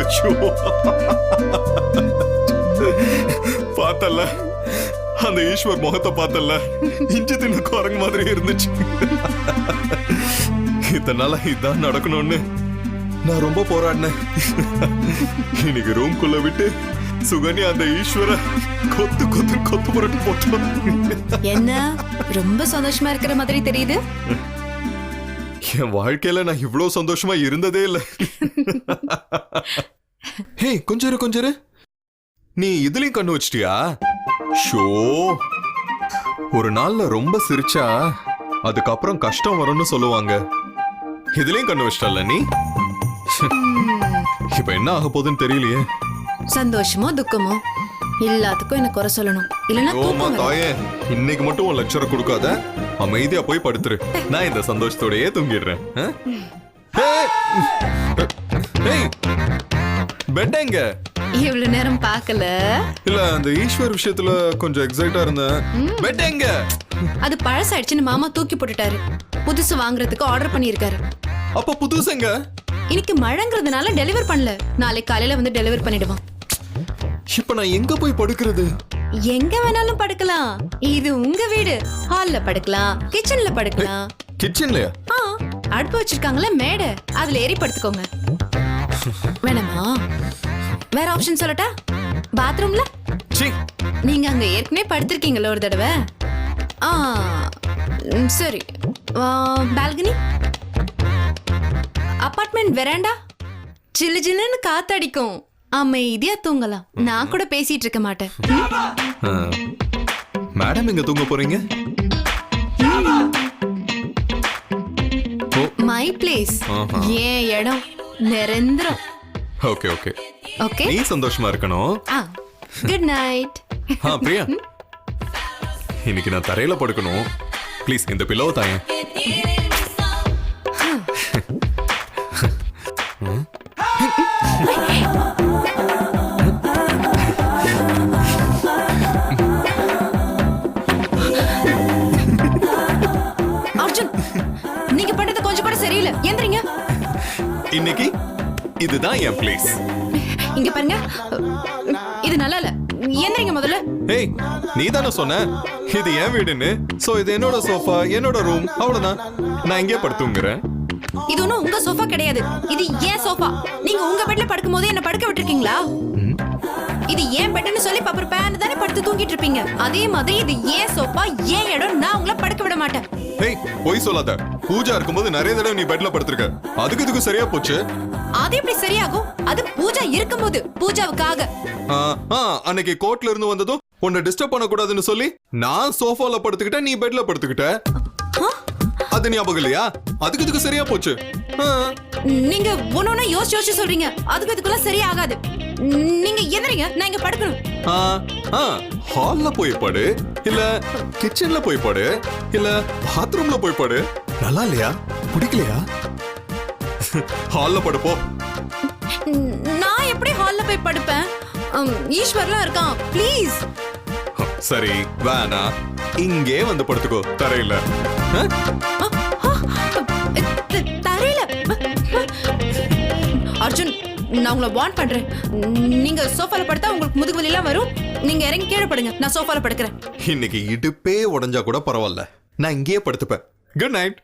ஐயோ பார்த்தல அந்த ஈஸ்வர் முகத்தை பார்த்தல இஞ்சி தின்னு குரங்கு மாதிரி இருந்துச்சு. இத்தனை நாளா இதான் நடக்கணும்னு நான் ரொம்ப போராடினேன். இன்னைக்கு ரூம்குள்ள விட்டு சுகன்யா அந்த ஈஸ்வர கொத்து கொத்து கொத்து புரட்டு போட்டோம். என்ன? ரொம்ப சந்தோஷமா இருக்கிற மாதிரி தெரியுது. என் வாழ்க்கையில நான் இவ்வளவு சந்தோஷமா இருந்ததே இல்ல. ஹே கொஞ்சம் கொஞ்சம் நீ இதுலயும் கண்ணு வச்சிட்டியா? ஷோ. ஒரு நாள்ல ரொம்ப சிரிச்சா அதுக்கப்புறம் கஷ்டம் வரும்னு சொல்லுவாங்க. இதுலயும் கண்ணு வச்சிட்டல்ல நீ? இப்ப என்ன ஆக போகுதுன்னு தெரியலையே. சந்தோஷமோ துக்கமோ எல்லாத்துக்கும் என்ன குறை சொல்லணும். இல்லைன்னா ஓமா வரும். தாயே இன்னைக்கு மட்டும் உன் லெக்சரை கொடுக்காத. அமைதியா போய் படுத்துரு. நான் இந்த சந்தோஷத்தோடயே தூங்கிடுறேன். ஆ? ஏய்! ஏய்! பெட் எங்க? இவ்வளவு நேரம் பார்க்கல. இல்ல அந்த ஈஸ்வர் விஷயத்துல கொஞ்சம் எக்ஸைட்டா இருந்தேன். பெட் எங்க? அது பழசாயிடுச்சுன்னு மாமா தூக்கி போட்டுட்டாரு. புதுசு வாங்குறதுக்கு ஆர்டர் பண்ணியிருக்காரு. அப்ப புதுசுங்க இன்னைக்கு மழைங்கிறதுனால டெலிவர் பண்ணல. நாளைக்கு காலையில வந்து டெலிவர் பண்ணிடுவான். இப்ப நான் எங்க போய் படுக்கிறது? எங்க வேணாலும் படுக்கலாம். இது உங்க வீடு. ஹால்ல படுக்கலாம். கிச்சன்ல படுக்கலாம். கிச்சன்லயா ஆ அடுப்பு வச்சிருக்காங்களே மேடை. அதுல ஏறி படுத்துக்கோங்க. வேணாமா? வேற ஆப்ஷன் சொல்லட்டா? பாத்ரூம்ல சி நீங்க அங்க ஏற்கனவே படுத்திருக்கீங்களா ஒரு தடவை? ஆ ம், சரி. பால்கனி அபார்ட்மெண்ட் வெராண்டா சில்லு சில்லுன்னு காத்தடிக்கும். அமைதியா தூங்கலாம். நான் கூட பேசிட்டு இருக்க மாட்டேன். மேடம் எங்க தூங்க போறீங்க? மை. பிளேஸ். ஏன் இடம் நிரந்தரம். Okay okay. ஓகே? நீ சந்தோஷமா இருக்கணும். ஆ. குட் நைட் ஆ பிரியா. இன்னைக்கு நான் தரையில படுக்கணும். ப்ளீஸ் இந்த பில்லோவை தாயேன். எந்திரிங்க. இன்னைக்கு இதுதான் என் பிளேஸ் இங்க பாருங்க. இது நல்லா இல்ல. எந்திரிங்க முதல்ல. ஏய் நீ தானே சொன்ன? இது என் வீடுன்னு. சோ இது என்னோட சோஃபா என்னோட ரூம் அவ்வளவுதான். நான் இங்கே படுத்துங்கிறேன். இது ஒண்ணும் உங்க சோஃபா கிடையாது. இது ஏன் சோஃபா நீங்க உங்க பெட்ல படுக்கும் போது என்ன படுக்க விட்டுருக்கீங்களா? இது ஏன் பெட்னு சொல்லி அப்புறம் பேன் தானே படுத்து தூங்கிட்டு இருப்பீங்க அதே மாதிரி இது ஏன் சோஃபா ஏன் இடம் நான் உங்களை படுக்க விட மாட்டேன். ஏய் பொய் சொல்லாத. பூஜா இருக்கும்போது நிறைய தடவை நீ பெட்ல படுத்திருக்க. அதுக்கு இதுக்கு சரியா போச்சு? அது எப்படி சரியாகும்? அது பூஜா இருக்கும்போது பூஜாவுக்காக. அன்னைக்கு கோர்ட்ல இருந்து வந்ததும் உன்னை டிஸ்டர்ப் பண்ண கூடாதுன்னு சொல்லி நான் சோஃபால படுத்துக்கிட்ட நீ பெட்ல படுத்துக்கிட்ட? அது ஞாபகம் இல்லையா? அதுக்கு இதுக்கு சரியா போச்சு. நீங்க ஒன்னொன்னு யோசிச்சு யோசிச்சு சொல்றீங்க. அதுக்கு இதுக்குள்ள சரியாகாது. நீங்க எந்திரிங்க நான் இங்க படுக்கணும். ஹால்ல போய் படு இல்ல கிச்சன்ல போய் படு இல்ல பாத்ரூம்ல போய் படு. நல்லா இல்லையா? பிடிக்கலையா? ஹால்ல படுப்போ. நான் எப்படி ஹால்ல போய் படுப்பேன்? ஈஸ்வர்லாம் இருக்கான் ப்ளீஸ் சரி வேணா இங்கே வந்து படுத்துக்கோ? தரையில. நான் உங்களை வார்ன் பண்றேன். நீங்க சோஃபால படுத்தா உங்களுக்கு முதுகு வலிலாம் வரும். நீங்க இறங்கி கீழே படுங்க. நான் சோஃபால படுக்கிறேன். இன்னைக்கு இடுப்பே உடைஞ்சா கூட பரவாயில்ல. நான் இங்கேயே படுத்துப்பேன். Good night